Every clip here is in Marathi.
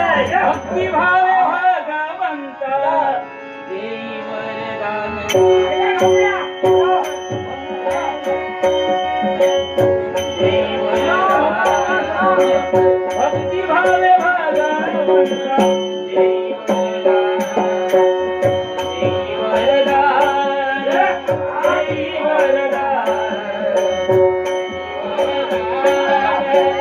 भक्तिभावे भगवंता देई वरदान देई वरदान भक्तिभावे भगवंता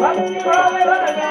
भक्तिभावे ज्या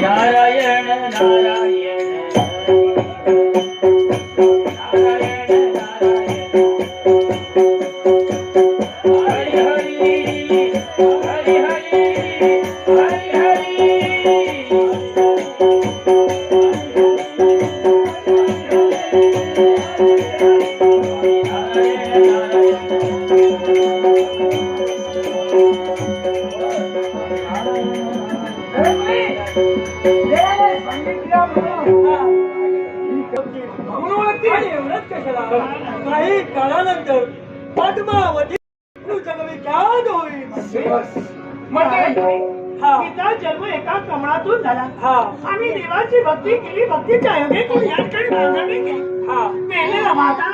नारायण नारायण नारायण नारायण। हरि हरि हरि एवढंच कशाला काही काळानंतर पद्मावती जगविख्यात होईल हा. तिचा जन्म एका कमळातून झाला. हा. आम्ही देवाची भक्ती केली भक्तीच्या योगे हा. माता